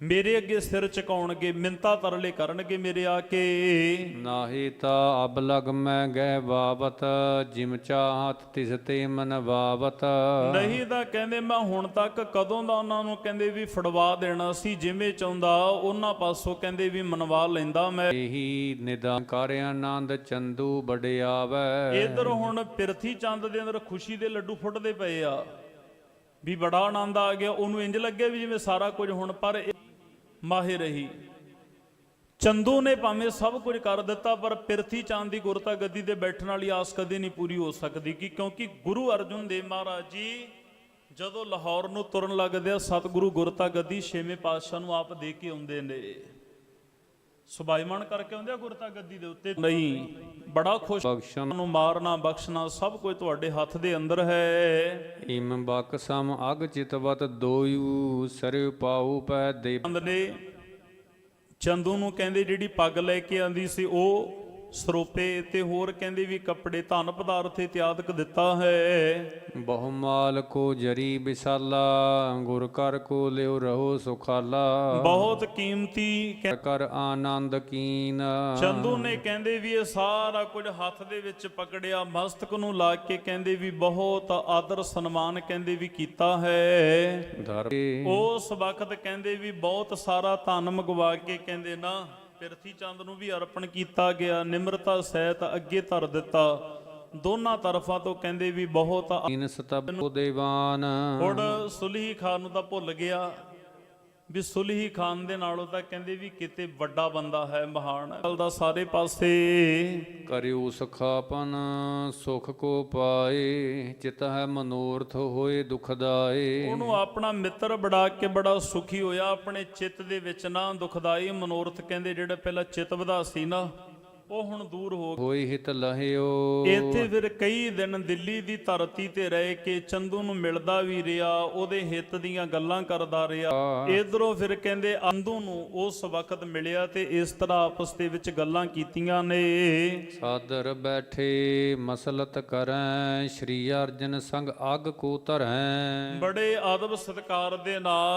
ਮੇਰੇ ਅੱਗੇ ਸਿਰ ਝੁਕਾਉਣਗੇ ਮਿੰਤਾ ਤਰਲੇ ਕਰਨਗੇ ਮੇਰੇ ਆ ਕੇ। ਨਾਹੀ ਤਾ ਅਬ ਲਗ ਮੈਂ ਗਏ ਬਾਬਤ ਜਿਮ ਚਾਹਤ ਤਿਸ ਤੇ ਮਨ ਬਾਬਤ। ਨਹੀਂ ਤਾਂ ਕਹਿੰਦੇ ਮੈਂ ਹੁਣ ਤੱਕ ਕਦੋਂ ਦਾ ਉਹਨਾਂ ਨੂੰ ਕਹਿੰਦੇ ਵੀ ਫੜਵਾ ਦੇਣਾ ਸੀ ਜਿਵੇਂ ਚਾਹੁੰਦਾ ਉਹਨਾਂ ਪਾਸੋਂ ਕਹਿੰਦੇ ਵੀ ਮਨਵਾ ਲੈਂਦਾ ਮੈਂ। ਇਹੀ ਨਿਦਾਨ ਕਰ ਆਨੰਦ ਚੰਦੂ ਬੜਿਆਵੈ ਇਧਰ ਹੁਣ ਪਿਰਥੀ ਚੰਦ ਦੇ ਅੰਦਰ ਖੁਸ਼ੀ ਦੇ ਲੱਡੂ ਫੁੱਟਦੇ ਪਏ ਆ। ਵੀ ਬੜਾ ਆਨੰਦ ਆ ਗਿਆ ਉਹਨੂੰ ਇੰਜ ਲੱਗੇ ਵੀ ਜਿਵੇਂ ਸਾਰਾ ਕੁਝ ਹੁਣ ਪਰ ਮਾਹਿਰ ਰਹੀ। ਚੰਦੂ ਨੇ ਭਾਵੇਂ ਸਭ ਕੁਝ ਕਰ ਦਿੱਤਾ, ਪਰ ਪਿਰਥੀ ਚਾਂਦ ਦੀ ਗੁਰਤਾ ਗੱਦੀ ਤੇ ਬੈਠਣ ਵਾਲੀ ਆਸ ਕਦੇ ਨਹੀਂ ਪੂਰੀ ਹੋ ਸਕਦੀ ਕਿ ਕਿਉਂਕਿ ਗੁਰੂ ਅਰਜੁਨ ਦੇਵ ਮਹਾਰਾਜ ਜੀ ਜਦੋਂ ਲਾਹੌਰ ਨੂੰ ਤੁਰਨ ਲੱਗਦੇ ਆ, ਸਤਿਗੁਰੂ ਗੁਰਤਾ ਗੱਦੀ ਛੇਵੇਂ ਪਾਤਸ਼ਾਹ ਨੂੰ ਆਪ ਦੇ ਕੇ ਆਉਂਦੇ ਨੇ। ਸੁਭਾਈਮਾਨ ਕਰਕੇ ਆਉਂਦੇ ਆ ਗੁਰਤਾ ਗੱਦੀ ਦੇ ਉੱਤੇ? ਨਹੀਂ ਬੜਾ ਖੁਸ਼। ਬਖਸ਼ਨ ਨੂੰ ਮਾਰਨਾ ਬਖਸ਼ਣਾ ਸਭ ਕੁਝ ਤੁਹਾਡੇ ਹੱਥ ਦੇ ਅੰਦਰ ਹੈ। ਇਮ ਬਕਸਮ ਅਗ ਚਿਤਵਤ ਦੋਇਉ ਸਰਿ ਪਾਉ ਪੈ ਦੇ। ਚੰਦ ਨੇ ਚੰਦੂ ਨੂੰ ਕਹਿੰਦੇ ਜਿਹੜੀ ਪੱਗ ਲੈ ਕੇ ਆਂਦੀ ਸੀ ਉਹ ਸਰੋਪੇ ਤੇ ਹੋਰ ਕਹਿੰਦੇ ਵੀ ਕੱਪੜੇ ਧਨ ਪਦਾਰਥ ਇਤਿਆਦਿਕ ਦਿੱਤਾ ਹੈ। ਬਹੁ ਮਾਲ ਕੋ ਜਰੀ ਬਿਸਾਲਾ ਗੁਰ ਕਰ ਕੋ ਲਿਓ ਰਹੋ ਸੁਖਾਲਾ। ਬਹੁਤ ਕੀਮਤੀ ਕਰ ਆਨੰਦ ਕੀਨ। ਚੰਦੂ ਨੇ ਕਹਿੰਦੇ ਵੀ ਇਹ ਸਾਰਾ ਕੁਝ ਹੱਥ ਦੇ ਵਿੱਚ ਪਕੜਿਆ ਮਸਤਕ ਨੂੰ ਲਾ ਕੇ ਕਹਿੰਦੇ ਵੀ ਬਹੁਤ ਆਦਰ ਸਨਮਾਨ ਕਹਿੰਦੇ ਵੀ ਕੀਤਾ ਹੈ। ਉਸ ਵਕਤ ਕਹਿੰਦੇ ਵੀ ਬਹੁਤ ਸਾਰਾ ਧਨ ਮੰਗਵਾ ਕੇ ਕਹਿੰਦੇ ਨਾ ਪਿਰਥੀ ਚੰਦ ਨੂੰ ਵੀ ਅਰਪਣ ਕੀਤਾ ਗਿਆ ਨਿਮਰਤਾ ਸਹਿਤ ਅੱਗੇ ਧਰ ਦਿੱਤਾ। ਦੋਨਾਂ ਤਰਫਾਂ ਤੋਂ ਕਹਿੰਦੇ ਵੀ ਬਹੁਤ ਕੀਨ ਸਤਬ ਦੇਵਾਨ। ਹੁਣ ਸੁਲਹੀ ਖਾਨ ਨੂੰ ਤਾਂ ਭੁੱਲ ਗਿਆ। ਵੀ ਸੁਲਹੀ ਖਾਨ ਦੇ ਨਾਲੋਂ ਤਾਂ ਕਹਿੰਦੇ ਵੀ ਕਿਤੇ ਵੱਡਾ ਬੰਦਾ ਹੈ ਮਹਾਨ ਹੈ। ਦਾ ਸਾਰੇ ਪਾਸੇ ਕਰਿਓ ਸਖਾਪਨ ਸੁਖ ਕੋ ਪਾਏ ਚਿਤ ਹੈ ਮਨੋਰਥ ਹੋਏ ਦੁਖਦਾਏ ਉਹਨੂੰ ਆਪਣਾ ਮਿੱਤਰ ਬਣਾ ਕੇ ਬੜਾ ਸੁਖੀ ਹੋਇਆ ਆਪਣੇ ਚਿੱਤ ਦੇ ਵਿੱਚ ਨਾ ਦੁਖਦਾਈ ਮਨੋਰਥ ਕਹਿੰਦੇ ਜਿਹੜਾ ਪਹਿਲਾਂ ਚਿੱਤ ਵਧਾ ਸੀ ਨਾ। ਉਹ ਹੁਣ ਦੂਰ ਹੋ ਹੋਈ ਹਿਤ ਲਹਿਓ। ਇੱਥੇ ਫਿਰ ਕਈ ਦਿਨ ਦਿੱਲੀ ਦੀ ਧਰਤੀ ਤੇ ਰਹਿ ਕੇ ਚੰਦੂ ਨੂੰ ਮਿਲਦਾ ਵੀ ਰਿਹਾ ਉਹਦੇ ਹਿੱਤ ਦੀਆਂ ਗੱਲਾਂ ਕਰਦਾ ਰਿਹਾ। ਇਧਰੋਂ ਫਿਰ ਕਹਿੰਦੇ ਅੰਦੂ ਨੂੰ ਉਸ ਵਕਤ ਮਿਲਿਆ ਤੇ ਇਸ ਤਰ੍ਹਾਂ ਆਪਸ ਦੇ ਵਿੱਚ ਗੱਲਾਂ ਕੀਤੀਆਂ ਨੇ। ਸਾਦਰ ਬੈਠੇ ਮਸਲਤ ਕਰੈ ਸ਼੍ਰੀ ਅਰਜਨ ਸੰਗ ਅਗ ਕੋ ਧਰੈ। ਬੜੇ ਆਦਬ ਸਤਕਾਰ ਦੇ ਨਾਲ